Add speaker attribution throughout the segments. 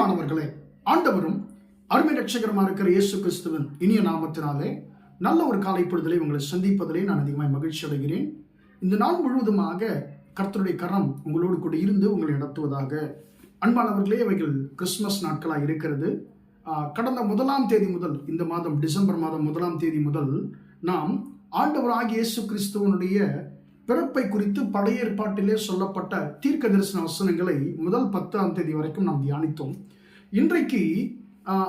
Speaker 1: பிரியமானவர்களே ஆண்டவரும் அருமை ரட்சகரமாக இருக்கிற இயேசு கிறிஸ்துவின் இனிய நாமத்தினாலே நல்ல ஒரு காலை பொழுதலை உங்களை சந்திப்பதிலே நான் அதிகமாக மகிழ்ச்சி அடைகிறேன். இந்த நாள் முழுவதுமாக கர்த்தருடைய கரம் உங்களோடு கூட இருந்து உங்களை நடத்துவதாக அன்பானவர்களே அவைகள் கிறிஸ்மஸ் நாட்களாக இருக்கிறது. கடந்த முதலாம் தேதி முதல் இந்த மாதம் டிசம்பர் மாதம் முதலாம் தேதி முதல் நாம் ஆண்டவராகிய இயேசு கிறிஸ்துவனுடைய பிறப்பை குறித்து பழைய ஏற்பாட்டிலே சொல்லப்பட்ட தீர்க்க தரிசன வசனங்களை முதல் பத்தாம் தேதி வரைக்கும் நாம் தியானித்தோம். இன்றைக்கு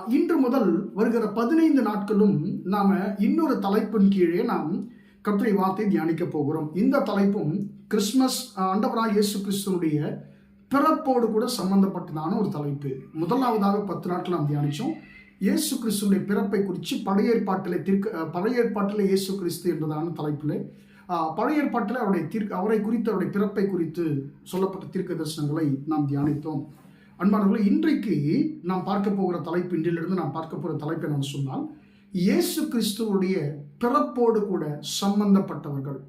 Speaker 1: இன்று முதல் வருகிற பதினைந்து நாட்களும் நாம் இன்னொரு தலைப்பின் கீழே நாம் கர்த்தருடைய வார்த்தை தியானிக்க போகிறோம். இந்த தலைப்பும் கிறிஸ்மஸ் ஆஹ், இயேசு கிறிஸ்துவனுடைய பிறப்போடு கூட சம்பந்தப்பட்டதான ஒரு தலைப்பு. முதலாவதாக பத்து நாட்கள் நாம் தியானித்தோம் இயேசு கிறிஸ்துடைய பிறப்பை குறித்து பழைய ஏற்பாட்டிலே தீர்க்க பழைய ஏற்பாட்டில் இயேசு கிறிஸ்து என்றதான தலைப்பில் பழைய ஏற்பாட்டில் அவருடைய தீர்க்க அவரை குறித்து அவருடைய பிறப்பை குறித்து சொல்லப்பட்ட தீர்க்க தரிசனங்களை நாம் தியானித்தோம். அன்பானவர்களே இன்றைக்கு நாம் பார்க்க போகிற தலைப்பு இன்றிலிருந்து நாம் பார்க்க போகிற தலைப்பு என்னன்னு சொன்னால் இயேசு கிறிஸ்துவனுடைய பிறப்போடு கூட சம்பந்தப்பட்டவர்கள்.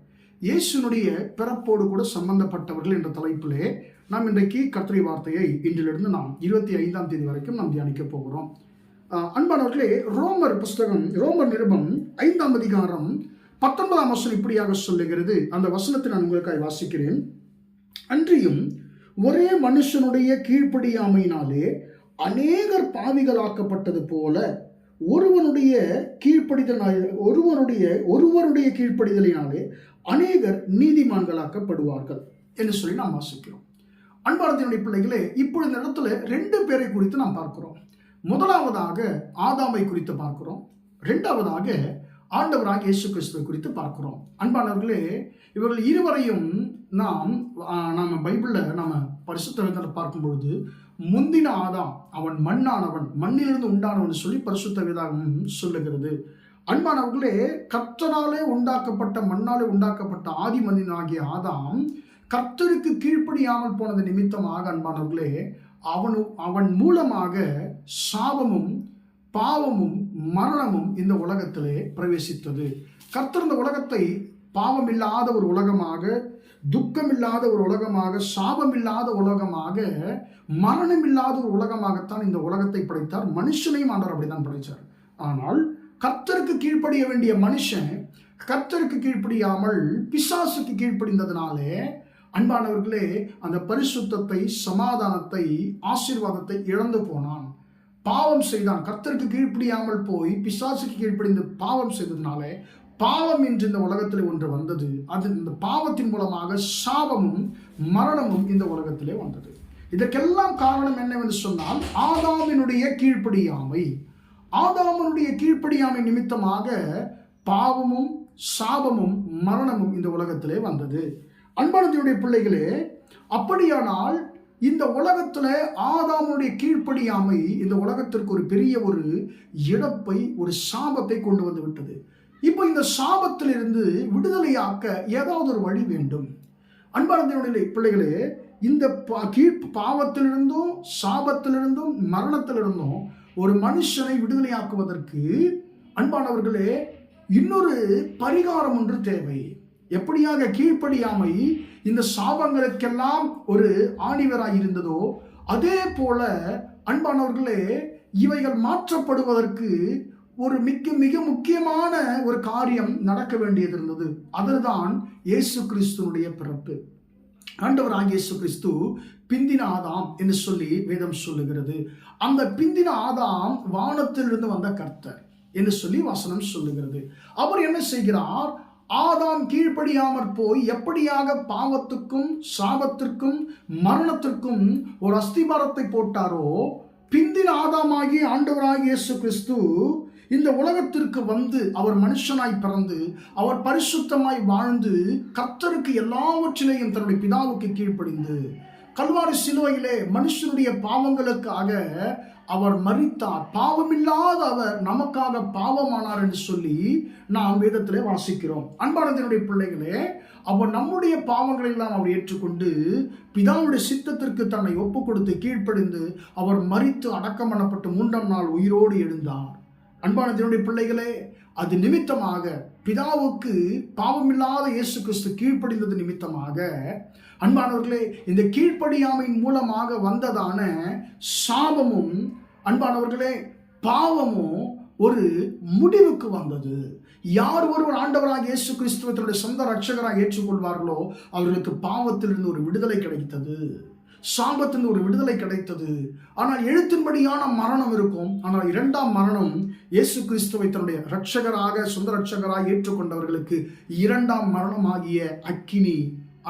Speaker 1: இயேசுனுடைய பிறப்போடு கூட சம்பந்தப்பட்டவர்கள் என்ற தலைப்பிலே நாம் இன்றைக்கு கத்திரை வார்த்தையை இன்றிலிருந்து நாம் இருபத்தி ஐந்தாம் தேதி வரைக்கும் நாம் தியானிக்க போகிறோம். அன்பானவர்களே ரோமர் புஸ்தகம் ரோமர் நிருபம் ஐந்தாம் அதிகாரம் பத்தொன்பதாம் வசனம் இப்படியாக சொல்லுகிறது. அந்த வசனத்தை நான் உங்களுக்காக வாசிக்கிறேன். அன்றியும் ஒரே மனுஷனுடைய கீழ்ப்படியாமையினாலே அநேகர் பாவிகளாக்கப்பட்டது போல ஒருவனுடைய கீழ்ப்படிதல் ஒருவனுடைய ஒருவருடைய கீழ்ப்படிதலினாலே அநேகர் நீதிமான்களாக்கப்படுவார்கள் என்று சொல்லி நாம் வாசிக்கிறோம். அன்பாரத்தினுடைய பிள்ளைகளே இப்போ இந்த இடத்துல ரெண்டு பேரை குறித்து நாம் பார்க்கிறோம். முதலாவதாக ஆதாமை குறித்து பார்க்கிறோம். ரெண்டாவதாக ஆண்டவராக இயேசு கிறிஸ்துவை குறித்து பார்க்கிறோம். அன்பானவர்களே இவர்கள் இருவரையும் நாம் நம்ம பைபிளில் நம்ம பரிசுத்த வேதத்தில் பார்க்கும்பொழுது முந்தின ஆதாம் அவன் மண்ணானவன் மண்ணிலிருந்து உண்டானவன் சொல்லி பரிசுத்த வேதாகம் சொல்லுகிறது. அன்பானவர்களே கர்த்தனாலே உண்டாக்கப்பட்ட மண்ணாலே உண்டாக்கப்பட்ட ஆதி மனிதனாகிய ஆதாம் கர்த்தருக்கு கீழ்ப்படியாமல் போனது நிமித்தமாக அன்பானவர்களே அவனு அவன் மூலமாக சாபமும் பாவமும் மரணமும் இந்த உலகத்திலே பிரவேசித்தது. கர்த்தர் இந்த உலகத்தை பாவமில்லாத ஒரு உலகமாக துக்கமில்லாத ஒரு உலகமாக சாபமில்லாத உலகமாக மரணமில்லாத ஒரு உலகமாகத்தான் இந்த உலகத்தை படைத்தார். மனுஷனையும் ஆண்டவர் அப்படிதான் படைத்தார் ஆனால் கர்த்தருக்கு கீழ்ப்படிய வேண்டிய மனுஷன் கர்த்தருக்கு கீழ்ப்படியாமல் பிசாசுக்கு கீழ்ப்படிந்ததுனாலே அன்பானவர்களே அந்த பரிசுத்தத்தை சமாதானத்தை ஆசீர்வாதத்தை இழந்து போனான். பாவம் செய்தான். கர்த்தருக்கு கீழ்ப்படியாமல் போய் பிசாசுக்கு கீழ்ப்படிந்து பாவம் செய்ததுனாலே பாவம் என்று இந்த உலகத்தில் ஒன்று வந்தது. அது இந்த பாவத்தின் மூலமாக சாபமும் மரணமும் இந்த உலகத்திலே வந்தது. இதற்கெல்லாம் காரணம் என்னவென்று சொன்னால் ஆதாமினுடைய கீழ்ப்படியாமை. ஆதாமனுடைய கீழ்ப்படியாமை நிமித்தமாக பாவமும் சாபமும் மரணமும் இந்த உலகத்திலே வந்தது. அன்பானதியுடைய பிள்ளைகளே அப்படியானால் இந்த உலகத்தில் ஆதாமுடைய கீழ்ப்படியாமை இந்த உலகத்திற்கு ஒரு பெரிய ஒரு இழப்பை ஒரு சாபத்தை கொண்டு வந்து விட்டது. இப்போ இந்த சாபத்திலிருந்து விடுதலையாக்க ஏதாவது ஒரு வழி வேண்டும். அன்பானதியுடைய பிள்ளைகளே இந்த பா- கீழ் பாவத்திலிருந்தும் சாபத்திலிருந்தும் மரணத்திலிருந்தும் ஒரு மனுஷனை விடுதலையாக்குவதற்கு அன்பானவர்களே இன்னொரு பரிகாரம் ஒன்று தேவை. எப்படியாக கீழ்ப்படியாமை இந்த சாபங்களுக்கெல்லாம் ஒரு ஆணிவராய் இருந்ததோ அதே போல அன்பானவர்களே இவைகள் மாற்றப்படுவதற்கு ஒரு மிக மிக முக்கியமான ஒரு காரியம் நடக்க வேண்டியது இருந்தது. அதுதான் இயேசு கிறிஸ்துனுடைய பிறப்பு. ஆண்டவராக இயேசு கிறிஸ்து பிந்தின ஆதாம் என்று சொல்லி வேதம் சொல்லுகிறது. அந்த பிந்தின ஆதாம் வானத்திலிருந்து வந்த கர்த்தர் என்று சொல்லி வசனம் சொல்லுகிறது. அவர் என்ன செய்கிறார்? ஆதாம் கீழ்ப்படியாமற் போய் எப்படியாக பாவத்துக்கும் சாபத்திற்கும் மரணத்திற்கும் ஒரு அஸ்திபாரத்தை போட்டாரோ பிந்தின ஆதாமாகி ஆண்டவராகிய இயேசு கிறிஸ்து இந்த உலகத்திற்கு வந்து அவர் மனுஷனாய் பிறந்து அவர் பரிசுத்தமாய் வாழ்ந்து கர்த்தருக்கு எல்லாவற்றிலேயும் தன்னுடைய பிதாவுக்கு கீழ்ப்படிந்து கல்வாரி சிலுவையிலே மனுஷனுடைய பாவங்களுக்காக அவர் மறித்தார் பாவமில்லாத அவர் நமக்காக பாவமானார் என்று சொல்லி நாம் வேதத்திலே வாசிக்கிறோம். அன்பானதனுடைய பிள்ளைகளே அவர் நம்முடைய பாவங்களை எல்லாம் அவர் ஏற்றுக்கொண்டு பிதாவுடைய சித்தத்திற்கு தன்னை ஒப்பு கொடுத்து கீழ்ப்படிந்து அவர் மறித்து அடக்கம் பண்ணப்பட்டு மூன்றாம் நாள் உயிரோடு எழுந்தார். அன்பானதனுடைய பிள்ளைகளே அது நிமித்தமாக பிதாவுக்கு பாவமில்லாத இயேசு கிறிஸ்து கீழ்ப்படிந்தது நிமித்தமாக அன்பானவர்களே இந்த கீழ்ப்படியாமையின் மூலமாக வந்ததான சாபமும் அன்பானவர்களே பாவமும் ஒரு முடிவுக்கு வந்தது. யார் ஒருவர் ஆண்டவராக இயேசு கிறிஸ்துவ தன்னுடைய சொந்த ரட்சகராக ஏற்றுக்கொள்வார்களோ அவர்களுக்கு பாவத்திலிருந்து ஒரு விடுதலை கிடைத்தது. சாபத்தின் ஒரு விடுதலை கிடைத்தது. ஆனால் எழுத்தின்படியான மரணம் இருக்கும். ஆனால் இரண்டாம் மரணம் இயேசு கிறிஸ்துவை தன்னுடைய ரட்சகராக சொந்த ரட்சகராக ஏற்றுக்கொண்டவர்களுக்கு இரண்டாம் மரணமாகிய அக்கினி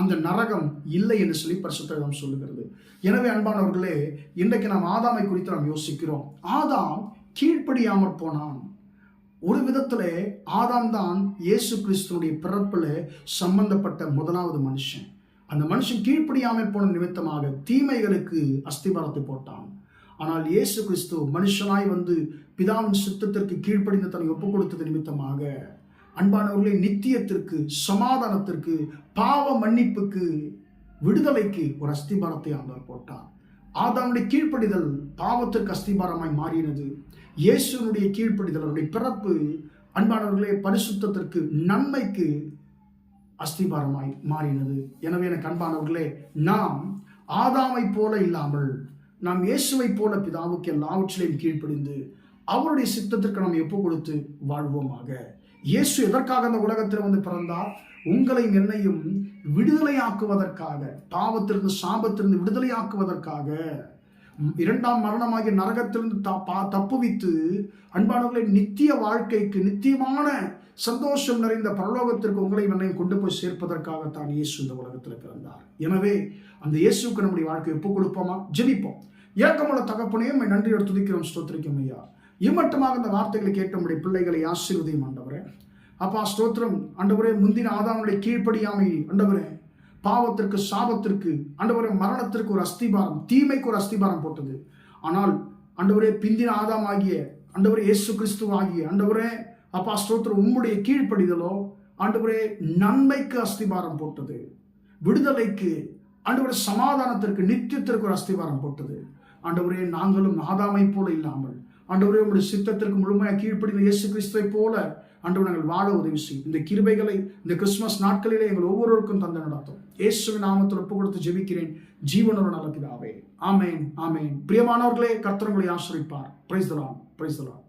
Speaker 1: அந்த நரகம் இல்லை என்று சொல்லி பரிசுத்தகம் சொல்லுகிறது. எனவே அன்பானவர்களே இன்றைக்கு நாம் ஆதாமை குறித்து நாம் யோசிக்கிறோம். ஆதாம் கீழ்ப்படியாமற் போனான். ஒரு விதத்தில் ஆதாம் தான் இயேசு கிறிஸ்துவனுடைய பிறப்பில் சம்பந்தப்பட்ட முதலாவது மனுஷன். அந்த மனுஷன் கீழ்ப்படியாமல் போன நிமித்தமாக தீமைகளுக்கு அஸ்திபாரத்தை போட்டான். ஆனால் இயேசு கிறிஸ்து மனுஷனாய் வந்து பிதாவின் சித்தத்திற்கு கீழ்ப்படிந்த தன்னை ஒப்புக் கொடுத்தது நிமித்தமாக அன்பானவர்களே நித்தியத்திற்கு சமாதானத்திற்கு பாவ மன்னிப்புக்கு விடுதலைக்கு ஒரு அஸ்திபாரத்தை ஆண்டவர் போட்டார். ஆதாமுடைய கீழ்ப்படிதல் பாவத்திற்கு அஸ்திபாரமாய் மாறினது. இயேசுனுடைய கீழ்ப்படிதல் அவருடைய பிறப்பு அன்பானவர்களே பரிசுத்தத்திற்கு நன்மைக்கு அஸ்திபாரமாய் மாறினது. எனவே எனக்கு அன்பானவர்களே நாம் ஆதாமை போல இல்லாமல் நாம் இயேசுவை போல பிதாவுக்கு எல்லாவற்றிலையும் கீழ்ப்படிந்து அவருடைய சித்தத்திற்கு நாம் எப்போ கொடுத்து வாழ்வோமாக? இயேசு எதற்காக அந்த உலகத்தில் வந்து பிறந்தார்? உங்களையும் என்னையும் விடுதலையாக்குவதற்காக பாவத்திலிருந்து சாபத்திலிருந்து விடுதலையாக்குவதற்காக இரண்டாம் மரணமாகிய நரகத்திலிருந்து தப்புவித்து அன்பானவர்களை நித்திய வாழ்க்கைக்கு நித்தியமான சந்தோஷம் நிறைந்த பரலோகத்திற்கு உங்களை என்னையும் கொண்டு போய் சேர்ப்பதற்காகத்தான் இயேசு இந்த உலகத்தில் பிறந்தார். எனவே அந்த இயேசுக்கு நம்முடைய வாழ்க்கை ஒப்புக் கொடுப்போமா? ஜெபிப்போம். இயக்கமுள்ள தகப்பனையும் நன்றி துதிக்கிறோம் ஸ்தோத்திரிக்கும் ஐயா. இம்மட்டமாக இந்த வார்த்தைகளை கேட்ட நம்முடைய பிள்ளைகளை ஆசீர்வதியும் ஆண்டவரே. அப்பா ஸ்தோத்திரம். அண்டவரே முந்தின ஆதாமுடைய கீழ்ப்படியாமை அண்டவரே பாவத்திற்கு சாபத்திற்கு அண்டவரே மரணத்திற்கு ஒரு அஸ்திபாரம் தீமைக்கு ஒரு அஸ்திபாரம் போட்டது. ஆனால் அண்டவரே பிந்தின ஆதாம் ஆகிய அண்டவரே இயேசு கிறிஸ்துவ ஆகிய அண்டவரே அப்பா ஸ்தோத்திரம் உம்முடைய கீழ்ப்படிதலோ ஆண்டவரே நன்மைக்கு அஸ்திபாரம் போட்டது. விடுதலைக்கு ஆண்டவரே சமாதானத்திற்கு நித்தியத்திற்கு ஒரு அஸ்திபாரம் போட்டது. ஆண்டவரே நாங்களும் ஆதாமை போல இல்லாமல் ஆண்டவரே உங்களுடைய சித்தத்திற்கு முழுமையாக கீழ்ப்படிந்த இயேசு கிறிஸ்துவை போல அன்று நாங்கள் வாழ உதவி செய்யும். இந்த கிருபைகளை இந்த கிறிஸ்துமஸ் நாட்களிலே எங்கள் ஒவ்வொருவருக்கும் தந்த நடத்தும். இயேசுவின் நாமத்தில் ஒப்பு கொடுத்து ஜெபிக்கிறேன். ஜீவனோட நல்ல பிதாவே. ஆமேன் ஆமேன். பிரியமானவர்களே கர்த்தரங்களை ஆசிரிப்பார். Price தலாம் price தலாம்